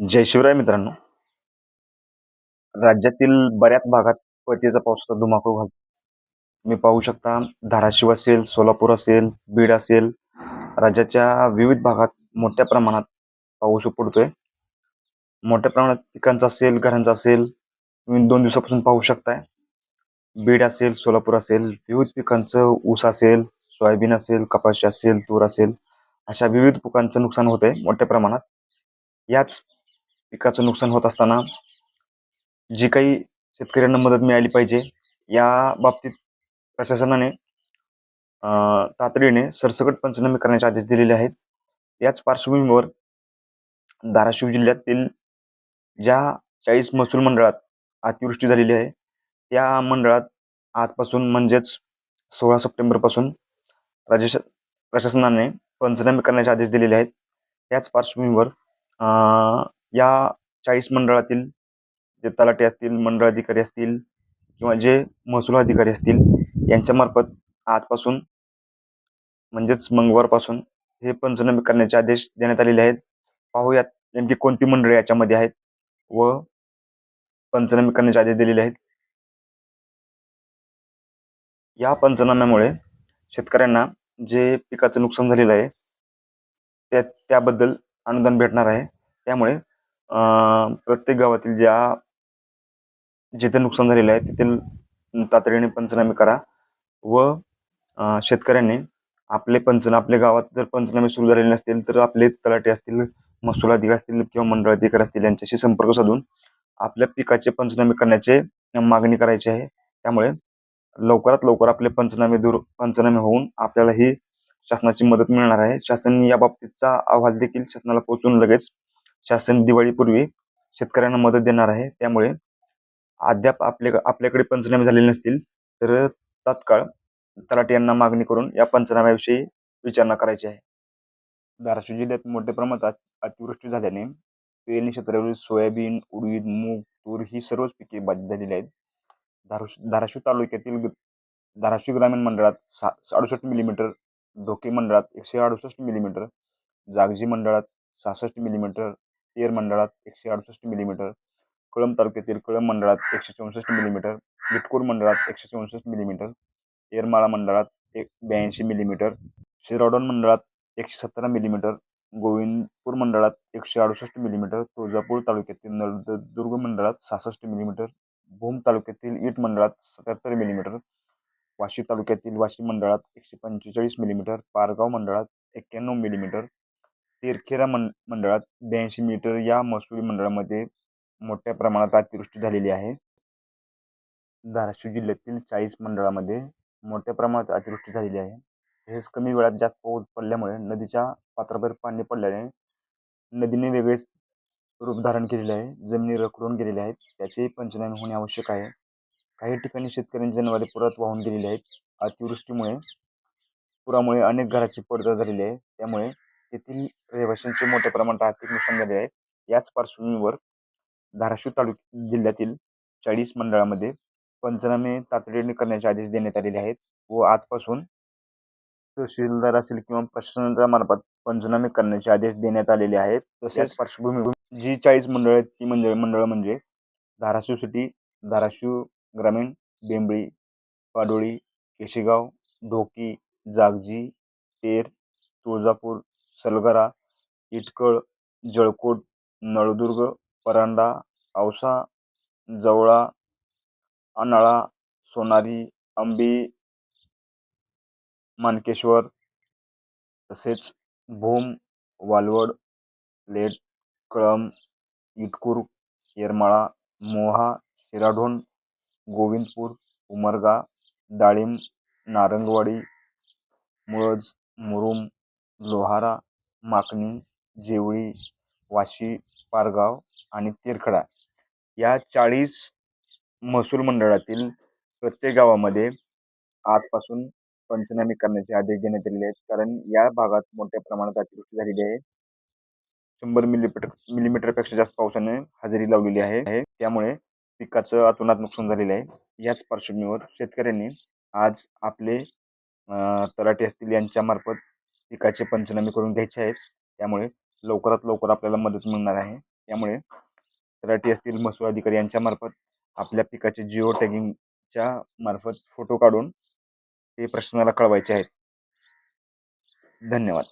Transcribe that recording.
जय शिवराय मित्रांनो. राज्यातील बऱ्याच भागात परतीचा पावसाचा धुमाकूळ घालतो तुम्ही पाहू शकता धाराशिव असेल सोलापूर असेल बीड असेल राज्याच्या विविध भागात मोठ्या प्रमाणात पाऊस पडतोय. मोठ्या प्रमाणात पिकांचा असेल घरांचा असेल तुम्ही दोन दिवसापासून पाहू शकताय. बीड असेल सोलापूर असेल विविध पिकांचं ऊस असेल सोयाबीन असेल कपाशी असेल तूर असेल अशा विविध पिकांचं नुकसान होत आहे मोठ्या प्रमाणात. याच पिकाचं नुकसान होत असताना जी काही शेतकऱ्यांना मदत मिळाली पाहिजे या बाबतीत प्रशासनाने तातडीने सरसकट पंचनामे करण्याचे आदेश दिलेले आहेत. याच पार्श्वभूमीवर धाराशिव जिल्ह्यातील ज्या चाळीस महसूल मंडळात अतिवृष्टी झालेली आहे त्या मंडळात आजपासून म्हणजेच सोळा सप्टेंबरपासून राज्य प्रशासनाने पंचनामे करण्याचे आदेश दिलेले आहेत. याच पार्श्वभूमीवर या चाळीस मंडळातील जे तलाटे असतील मंडळ अधिकारी असतील किंवा जे महसूल अधिकारी असतील यांच्यामार्फत आजपासून म्हणजेच मंगळवारपासून हे पंचनामे करण्याचे आदेश देण्यात आलेले आहेत. पाहूयात नेमकी कोणती मंडळे याच्यामध्ये आहेत व पंचनामे करण्याचे आदेश दिलेले आहेत. या पंचनाम्यामुळे शेतकऱ्यांना जे पिकाचं नुकसान झालेलं आहे त्या त्याबद्दल अनुदान भेटणार आहे. त्यामुळे प्रत्येक गावातील ज्या जिथे नुकसान झालेलं आहे तिथे तातडीने पंचनामे करा व शेतकऱ्यांनी आपले पंचन आपल्या गावात जर पंचनामे सुरू झालेले नसतील तर आपले तलाटे असतील महसूल अधिकारी असतील किंवा मंडळ अधिकारी असतील यांच्याशी संपर्क साधून आपल्या पिकाचे पंचनामे करण्याचे मागणी करायची आहे. त्यामुळे लवकरात लवकर आपले पंचनामे दूर पंचनामे होऊन आपल्याला ही शासनाची मदत मिळणार आहे. शासन या बाबतीतचा अहवाल देखील शासनाला पोहोचून लगेच शासन दिवाळीपूर्वी शेतकऱ्यांना मदत देणार आहे. त्यामुळे अद्याप आपले आपल्याकडे पंचनामे झालेले नसतील तर तात्काळ तलाठी यांना मागणी करून या पंचनाम्याविषयी विचारणा करायची आहे. धाराशिव जिल्ह्यात मोठ्या प्रमाणात अतिवृष्टी झाल्याने पेरणी क्षेत्रावरील सोयाबीन उडीद मूग तूर ही सर्वच पिके बाधित झालेली आहेत. धाराशिव धाराशिव तालुक्यातील धाराशिव ग्रामीण मंडळात सा अडुसष्ट मिलीमीटर धोके मंडळात एकशे अडुसष्ट मिलीमीटर जागजी मंडळात सहासष्ट मिलीमीटर तेर मंडळात एकशे अडुसष्ट मिलीमीटर कळंब तालुक्यातील कळंब मंडळात एकशे चौसष्ट मिलीमीटर विटकूर मंडळात एकशे चौसष्ट मिलीमीटर येरमाळा मंडळात एक ब्याऐंशी मिलीमीटर शिरोडोन मंडळात एकशे सतरा मिलीमीटर गोविंदपूर मंडळात एकशे अडुसष्ट मिलीमीटर तुळजापूर तालुक्यातील नळदुर्ग मंडळात सहासष्ट मिलीमीटर भूम तालुक्यातील ईट मंडळात सत्याहत्तर मिलीमीटर वाशी तालुक्यातील वाशी मंडळात एकशे पंचेचाळीस मिलीमीटर पारगाव मंडळात एक्क्याण्णव मिलीमीटर तेरखेरा मं मंडळात ब्याऐंशी मीटर या महसुली मंडळामध्ये मोठ्या प्रमाणात अतिवृष्टी झालेली आहे. धाराशिव जिल्ह्यातील चाळीस मंडळामध्ये मोठ्या प्रमाणात अतिवृष्टी झालेली आहे. तसेच कमी वेळात जास्त पाऊस पडल्यामुळे नदीच्या पात्राबाहेर पाणी पडल्याने नदीने वेगळेच रूप धारण केलेले आहे. जमिनी रखडून गेलेल्या आहेत. त्याचेही पंचनामे होणे आवश्यक आहे. काही ठिकाणी शेतकऱ्यांची जनावरे पुरात वाहून गेलेली आहेत. अतिवृष्टीमुळे पुरामुळे अनेक घराची पडझड झालेली आहे. त्यामुळे तेथील रहिवाशांचे मोठ्या प्रमाणात आर्थिक नुकसान झाले आहे. याच पार्श्वभूमीवर धाराशिव तालुक्या जिल्ह्यातील चाळीस मंडळामध्ये पंचनामे तातडीने करण्याचे आदेश देण्यात आलेले आहेत व आजपासून तहसीलदार असेल किंवा प्रशासनाच्या मार्फत पंचनामे करण्याचे आदेश देण्यात आलेले आहेत. तसेच पार्श्वभूमीवर जी चाळीस मंडळ आहेत ती मंडळ मंडळ म्हणजे धाराशिव सिटी धाराशिव ग्रामीण बेंबळी पाडोळी केशेगाव ढोकी जागजी तेर तुळजापूर सलगरा इटकळ जळकोट नळदुर्ग परांडा औसा जवळा अनाळा सोनारी अंबी मानकेश्वर तसेच भूम वालवड लेट कळम इटकूर येरमाळा मोहा शिराढोण गोविंदपूर उमरगा डाळिंब नारंगवाडी मुळज मुरुम लोहारा माकणी जेवळी वाशी पारगाव आणि तेरखडा या चाळीस महसूल मंडळातील प्रत्येक गावामध्ये आजपासून पंचनामे करण्याचे आदेश देण्यात आलेले आहेत. कारण या भागात मोठ्या प्रमाणात अतिवृष्टी झालेली आहे. शंभर मिलीमीटर मिलीमीटरपेक्षा जास्त पावसाने हजेरी लावलेली आहे. त्यामुळे पिकाचं अतोनात नुकसान झालेलं आहे. याच पार्श्वभूमीवर शेतकऱ्यांनी आज आपले तलाठी असतील यांच्यामार्फत पिकाचे पंचनामे करून घ्यायचे आहेत. त्यामुळे लवकरात लवकर आपल्याला मदत मिळणार आहे. त्यामुळे तलाठी असतील महसूल अधिकारी यांच्यामार्फत आपल्या पिकाचे जिओ टॅगिंगच्या मार्फत फोटो काढून ते प्रशासनाला कळवायचे आहेत. धन्यवाद.